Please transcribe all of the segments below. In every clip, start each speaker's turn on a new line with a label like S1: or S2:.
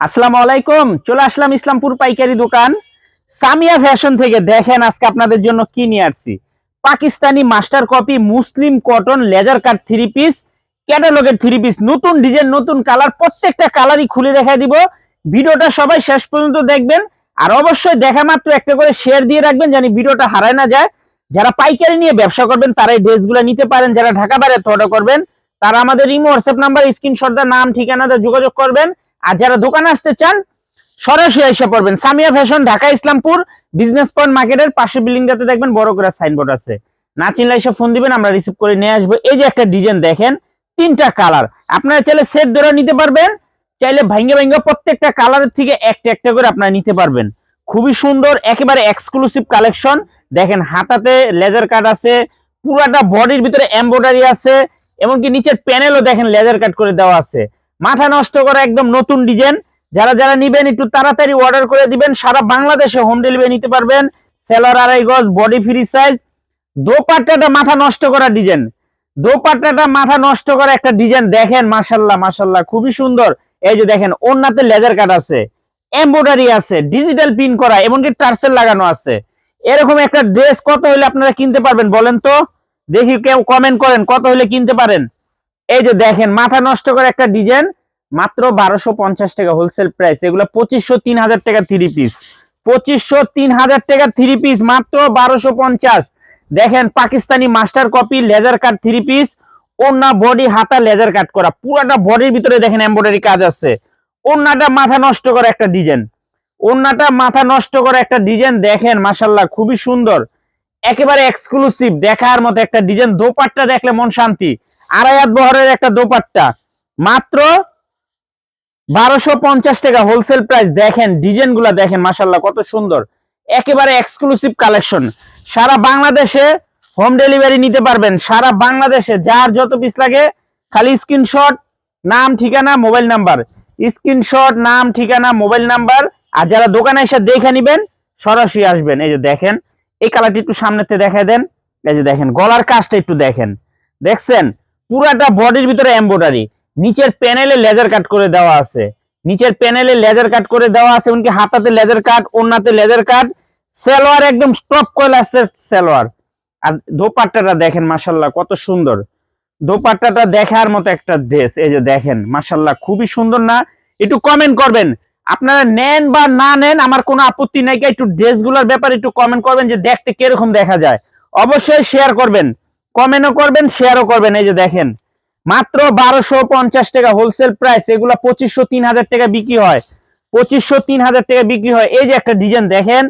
S1: আসসালামু আলাইকুম, চলে আসলাম ইসলামপুর পাইকারি দোকান। সামিয়া ফ্যাশন থেকে দেখেন আজকে আপনাদের জন্য কি নিয়ে আসছি। Pakistani master copy, Muslim cotton, laser cut three piece ক্যাটালগের three piece নতুন ডিজাইন নতুন কালার প্রত্যেকটা কালারই খুলে দেখাই দিব। ভিডিওটা সবাই শেষ পর্যন্ত দেখবেন, আর অবশ্যই দেখা মাত্র একটা করে শেয়ার দিয়ে রাখবেন জানি ভিডিওটা হারায় না যায়। যারা পাইকারি নিয়ে ব্যবসা করবেন তারা এই ড্রেসগুলো নিতে পারেন। যারা ঢাকা বাইরে অর্ডার করবেন, তারা আমাদের ইমো হোয়াটসঅ্যাপ নাম্বার স্ক্রিনশট নাম, ঠিকানাতে যোগাযোগ করবেন। আর যারা দোকানে আসতে চান, সরাসরি এসে পড়বেন। Samia fashion Dhaka Islampur business point মার্কেটের পাশে বিল্ডিংটাতে দেখবেন বড় করে সাইনবোর্ড আছে। না চিনলে এসে ফোন দিবেন, আমরা রিসিভ করে নিয়ে আসব। এই যে একটা ডিজাইন দেখেন, তিনটা কালার আপনারা চাইলে সেট ধরে নিতে পারবেন, চাইলে ভাঙ্গে ভাঙ্গে প্রত্যেকটা কালারের থেকে একটা একটা করে আপনারা নিতে পারবেন। খুবই সুন্দর, একেবারে এক্সক্লুসিভ কালেকশন দেখেন, হাতাতে লেজার কাট আছে, পুরাটা বডির ভিতরে এমব্রয়ডারি আছে, এমনকি নিচের প্যানেলও দেখেন লেজার কাট করে দেওয়া আছে। মাথা নষ্ট করা একদম নতুন ডিজাইন। যারা যারা নিবেন, একটু তাড়াতাড়ি অর্ডার করে দিবেন। সারা বাংলাদেশে হোম ডেলিভারি নিতে পারবেন। সেলার আড়াই গজ বডি ফ্রি সাইজ দোপাট্টাটা মাথা নষ্ট করা ডিজাইন। দোপাট্টাটা মাথা নষ্ট করা একটা ডিজাইন দেখেন মাশাল্লাহ মাশাল্লাহ খুবই সুন্দর। এই যে দেখেন ওন্নাতে লেজার কাট আছে। এমব্রয়ডারি আছে ডিজিটাল পিন করা, এমনকি টার্সেল লাগানো আছে। এরকম একটা ড্রেস কত হলে আপনারা কিনতে পারবেন বলেন তো? দেখি কেউ কমেন্ট করেন, কত হলে কিনতে পারেন? এই যে দেখেন, মাথা নষ্ট করে একটা ডিজাইন। মাত্র বারোশো পঞ্চাশ টাকা হোলসেল প্রাইস এগুলো পঁচিশশো তিন হাজার টাকা থ্রি পিস পঁচিশশো তিন হাজার টাকা থ্রি পিস মাত্র বারোশো পঞ্চাশ। দেখেন, Pakistani master copy laser cut three piece ওন্না বডি হাতা লেজার কাট করা। পুরাটা বডির ভিতরে দেখেন এমব্রয়ডারি কাজ আছে। ওন্নাটা মাথা নষ্ট করা একটা ডিজাইন ওন্নাটা মাথা নষ্ট করা একটা ডিজাইন দেখেন মাসাল্লাহ খুবই সুন্দর। একেবারে এক্সক্লুসিভ দেখার মতো একটা ডিজাইন দোপাট্টা দেখলে মন শান্তি। আড়াই হাত বহরের একটা দোপাট্টা। মাত্র বারোশো পঞ্চাশ টাকা হোলসেল প্রাইস দেখেন ডিজাইনগুলা দেখেন মাসাল্লাহ কত সুন্দর। একেবারে এক্সক্লুসিভ কালেকশন সারা বাংলাদেশে হোম ডেলিভারি নিতে পারবেন। সারা বাংলাদেশে যার যত পিস লাগে, খালি স্ক্রিনশট নাম, ঠিকানা মোবাইল নাম্বার স্ক্রিনশট নাম, ঠিকানা মোবাইল নাম্বার আর যারা দোকানে এসে দেখে নিবেন, সরাসরি আসবেন। এই যে দেখেন, এই কালারটি একটু সামনেতে দেখায় দেন। এই যে দেখেন, গলার কাজটা একটু দেখেন। দেখছেন? পুরাটা বডির ভিতরে এমব্রয়ডারি নিচের প্যানেলে লেজার কাট করে দেওয়া আছে। নিচের প্যানেলে লেজার কাট করে দেওয়া আছে, এমনকি হাতাতে লেজার কাট ওন্নাতে লেজার কাট সেলোয়ার একদম স্টপ আছে সেলোয়ার। আর দোপাট্টাটা দেখেন মাসাল্লাহ কত সুন্দর। দোপাট্টাটা দেখার মতো একটা ড্রেস এই যে দেখেন মাসাল্লাহ খুবই সুন্দর না? একটু কমেন্ট করবেন। আপনারা নেন বা না নেন, আমার কোনো আপত্তি নাই, একটু ড্রেসগুলোর ব্যাপারে একটু কমেন্ট করবেন যে দেখতে কীরকম দেখা যায়। অবশ্যই শেয়ার করবেন। কমেন্টও করবেন শেয়ারও করবেন, এই যে দেখেন। মাত্র বারোশো পঞ্চাশ টাকা হোলসেল প্রাইস এগুলো পঁচিশশো তিন হাজার টাকা বিক্রি হয়। পঁচিশশো তিন হাজার টাকা বিক্রি হয়। এই যে একটা ডিজাইন দেখেন,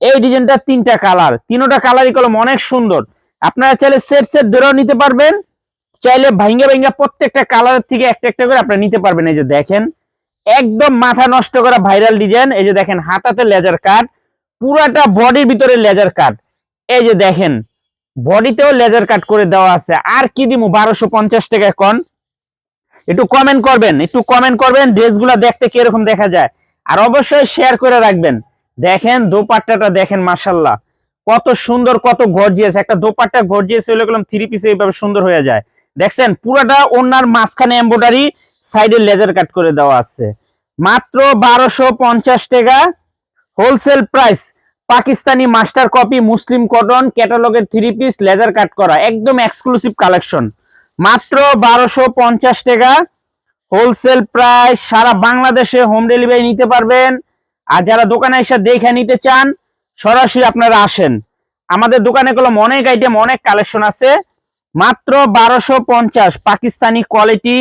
S1: এই ডিজাইনটা তিনটা কালার তিনোটা কালারই কলম অনেক সুন্দর। আপনারা চাইলে সেট সেট ধরেও নিতে পারবেন। চাইলে ভাঙ্গা ভাঙ্গা প্রত্যেকটা কালারের থেকে একটা একটা করে আপনারা নিতে পারবেন। এই যে দেখেন, একদম মাথা নষ্ট করা ভাইরাল ডিজাইন এই যে দেখেন, হাতাতে লেজার কাট পুরাটা বডির ভিতরে লেজার কাট এই যে দেখেন বডিতেও লেজার কাট করে দেওয়া আছে। আর কি দিমু? বারোশো পঞ্চাশ টাকা এখন। একটু কমেন্ট করবেন, একটু কমেন্ট করবেন, ড্রেসগুলো দেখতে কীরকম দেখা যায়। আর অবশ্যই শেয়ার করে রাখবেন। দেখেন, দোপাট্টাটা দেখেন মাসাল্লাহ কত সুন্দর, কত গর্জিয়াস একটা দোপাট্টা গর্জিয়াস হলে গেলাম থ্রি পিসে এইভাবে সুন্দর হয়ে যায়। দেখছেন, পুরাটা ওনার মাঝখানে এম্বোডারি সাইডে লেজার কাট করে দেওয়া আছে। মাত্র বারোশো পঞ্চাশ টাকা। Wholesale price Pakistani master copy, Muslim cotton, ক্যাটালগের three piece laser cut করা, একদম এক্সক্লুসিভ কালেকশন মাত্র বারোশো পঞ্চাশ টাকা। হোলসেল প্রাইস সারা বাংলাদেশে হোম ডেলিভারি নিতে পারবেন। আর যারা দোকানে এসে দেখে নিতে চান, সরাসরি আপনারা আসেন। আমাদের দোকানে কলম অনেক আইটেম অনেক কালেকশন আছে। মাত্র বারোশো পঞ্চাশ। Pakistani quality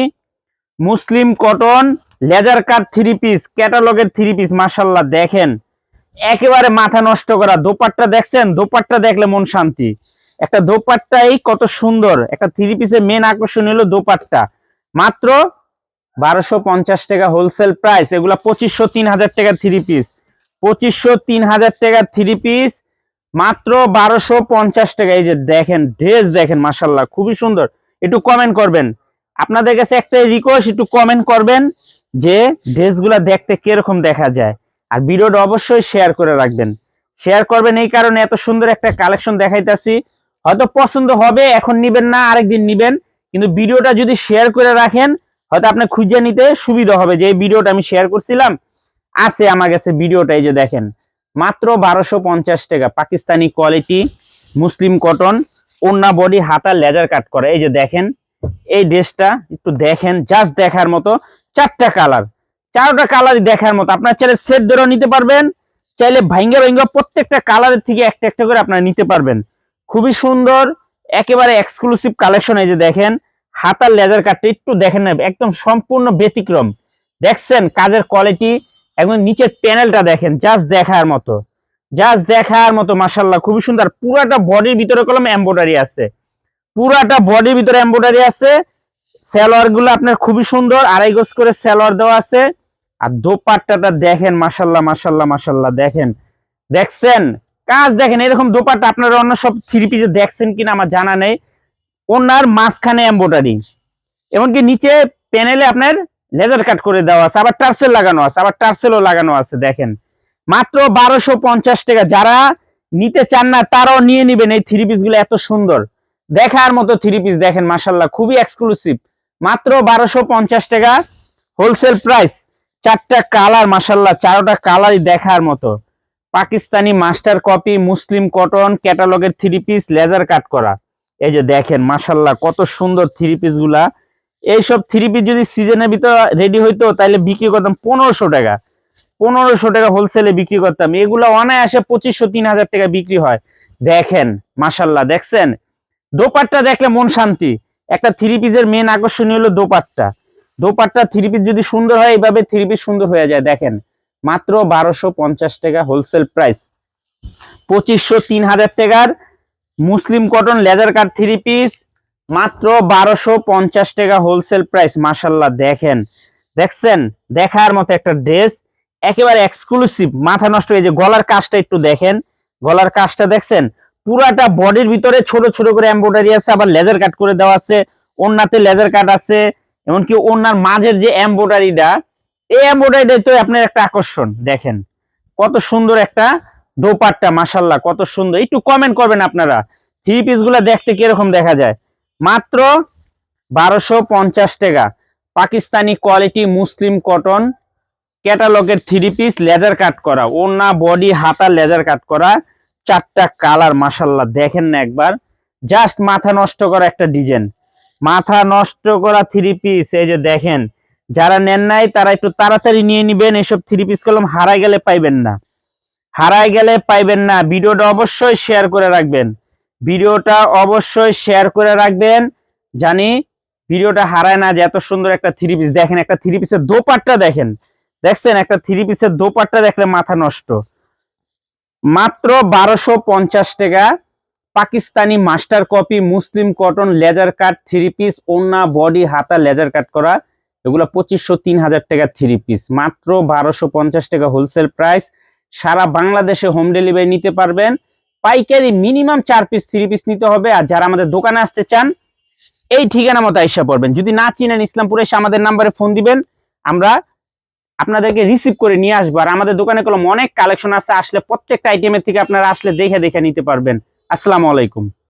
S1: Muslim cotton laser cut three piece ক্যাটালগের three piece মাসাল্লাহ দেখেন। একেবারে মাথা নষ্ট করা। দোপাট্টা দেখছেন? দোপাট্টা দেখলে মন শান্তি। একটা দোপাট্টাই কত সুন্দর। একটা থ্রি পিসের মেন আকর্ষণ হলো দোপাট্টা। মাত্র বারোশো পঞ্চাশ টাকা হোলসেল প্রাইস এগুলা পঁচিশশো, তিন হাজার টাকা থ্রি পিস পঁচিশশো, তিন হাজার টাকা থ্রি পিস মাত্র বারোশো পঞ্চাশ টাকা। এই যে দেখেন ড্রেস দেখেন মাসাল্লাহ খুবই সুন্দর। একটু কমেন্ট করবেন। আপনাদের কাছে একটাই রিকোয়েস্ট একটু কমেন্ট করবেন যে ড্রেসগুলা দেখতে কীরকম দেখা যায়। আর ভিডিওটা অবশ্যই শেয়ার করে রাখবেন। শেয়ার করবেন এই কারণে এত সুন্দর একটা কালেকশন দেখাইতেছি। হয়তো পছন্দ হবে, এখন নিবেন না, আরেকদিন নিবেন। কিন্তু ভিডিওটা যদি শেয়ার করে রাখেন, হয়তো আপনি খুঁজে নিতে সুবিধা হবে যে এই ভিডিওটা আমি শেয়ার করছিলাম। আছে আমার কাছে ভিডিওটা, এই যে দেখেন। মাত্র বারোশো পঞ্চাশ টাকা, পাকিস্তানি কোয়ালিটি মুসলিম কটন ওন্না বডি হাতা লেজার কাট করা। এই যে দেখেন, এই ড্রেসটা একটু দেখেন জাস্ট দেখার মতো, চারটা কালার চারটা কালারই দেখার মতো। আপনার চাইলে সেট ধরেও নিতে পারবেন, চাইলে ভাঙ্গা ভাঙ্গা প্রত্যেকটা কালারের থেকে একটা একটা করে আপনারা নিতে পারবেন। খুবই সুন্দর, একেবারে এক্সক্লুসিভ কালেকশন এই যে দেখেন, হাতার লেজার কাটটা একটু দেখেন না, একদম সম্পূর্ণ ব্যতিক্রম। দেখছেন, কাজের কোয়ালিটি একদম নিচের প্যানেলটা দেখেন জাস্ট দেখার মতো। জাস্ট দেখার মতো মাসাল্লাহ খুবই সুন্দর। পুরাটা বডির ভিতরে কলম এম্ব্রয়ডারি আছে। পুরাটা বডির ভিতরে এম্ব্রয়ডারি আছে। সালোয়ারগুলো আপনার খুবই সুন্দর, আড়াই গজ করে সালোয়ার দেওয়া আছে। আর দোপাট্টাটা দেখেন মাসাল্লাহ মাসাল্লাহ মাসাল্লাহ দেখেন। দেখছেন? কাজ দেখেন, এরকম দোপাট্টা আপনারা অন্য সব থ্রি পিসে দেখছেন কিনা আমার জানা নেই। ওনার মাঝখানে এম্ব্রয়ডারি এমনকি নিচে প্যানেলে আপনার লেজার কাট করে দেওয়া আছে, আবার টার্সেল লাগানো আছে, আবার টার্সেলও লাগানো আছে, দেখেন। মাত্র বারোশো পঞ্চাশ টাকা। যারা নিতে চান না, তারাও নিয়ে নিবেন এই থ্রি পিসগুলো, এত সুন্দর। দেখার মতো থ্রি পিস দেখেন মাসাল্লাহ খুবই এক্সক্লুসিভ মাত্র বারোশো পঞ্চাশ টাকা। হোলসেল প্রাইস চারটা কালার মাসাল্লাহ চারোটা কালারই দেখার মতো। Pakistani master copy Muslim cotton ক্যাটালগের three piece laser cut করা। এই যে দেখেন মাসাল্লাহ কত সুন্দর থ্রি পিসগুলা। এইসব থ্রি পিস যদি সিজনের ভিতর রেডি হইতো, তাহলে বিক্রি করতাম পনেরোশো টাকা। পনেরোশো টাকা হোলসেলে বিক্রি করতাম। এগুলো অনায়াসে পঁচিশশো, তিন হাজার টাকা বিক্রি হয়। দেখেন মাসাল্লাহ দেখছেন? দোপাট্টা দেখলে মন শান্তি। একটা থ্রি পিসের মেন আকর্ষণীয় হলো দোপাট্টা। দোপাট্টা থ্রি পিস যদি সুন্দর হয়, এইভাবে থ্রি পিস সুন্দর হয়ে যায়, দেখেন। মাত্র বারোশো পঞ্চাশ টাকা হোলসেল প্রাইস পঁচিশশো তিন হাজার টাকার Muslim cotton laser cut three piece মাত্র বারোশো পঞ্চাশ টাকা হোলসেল প্রাইস মাসাল্লাহ দেখেন। দেখছেন? দেখার মতো একটা ড্রেস একেবারে এক্সক্লুসিভ মাথা নষ্ট হয়ে যে গলার কাজটা একটু দেখেন। গলার কাজটা দেখছেন? পুরাটা বডির ভিতরে ছোট ছোট করে এমব্রয়ডারি আছে, আবার লেজার কাট করে দেওয়া আছে। ওন্নাতে লেজার কাট আছে। এমনকি ওনার মাঝের যে এমব্রয়ডারিটা এই এমব্রয়ডারিটা তো আপনার একটা আকর্ষণ, দেখেন। কত সুন্দর একটা দোপাট্টা মাসাল্লাহ কত সুন্দর। একটু কমেন্ট করবেন আপনারা থ্রি পিসগুলা দেখতে কীরকম দেখা যায়? মাত্র বারোশো পঞ্চাশ টাকা। পাকিস্তানি কোয়ালিটি মুসলিম কটন ক্যাটালগের থ্রি পিস লেজার কাট করা। ওনা বডি হাতা লেজার কাট করা। চারটা কালার মাসাল্লাহ দেখেন না একবার। জাস্ট মাথা নষ্ট করা একটা ডিজাইন মাথা নষ্ট করা থ্রি পিস এই যে দেখেন। যারা নেন নাই, তারা একটু তাড়াতাড়ি নিয়ে নিবেন, এসব থ্রি পিস কলম হারাই গেলে পাইবেন না। হারাই গেলে পাইবেন না। ভিডিওটা অবশ্যই শেয়ার করে রাখবেন। ভিডিওটা অবশ্যই শেয়ার করে রাখবেন। জানি ভিডিওটা হারায় না যে এত সুন্দর একটা থ্রি পিস দেখেন, একটা থ্রি পিসের দোপাট্টা দেখেন। দেখছেন, একটা থ্রি পিসের দোপাট্টা দেখলে মাথা নষ্ট। মাত্র বারোশো পঞ্চাশ টাকা Pakistani master copy, Muslim cotton, laser cut three piece ওন্না বডি হাতা, লেজার কাট করা। এগুলো পঁচিশশো তিন হাজার টাকা থ্রি পিস মাত্র বারোশো পঞ্চাশ টাকা হোলসেল প্রাইস সারা বাংলাদেশে হোম ডেলিভারি নিতে পারবেন। পাইকারি মিনিমাম চার পিস থ্রি পিস নিতে হবে। আর যারা আমাদের দোকানে আসতে চান, এই ঠিকানা মতো আইসা পড়বেন। যদি না চিনেন ইসলামপুরে এসে আমাদের নাম্বারে ফোন দিবেন, আমরা আপনাদেরকে রিসিভ করে নিয়ে আসব। আর আমাদের দোকানে কলম অনেক কালেকশন আছে। আসলে প্রত্যেকটা আইটেমের থেকে আপনারা আসলে দেখে দেখে নিতে পারবেন। আসসালামু আলাইকুম।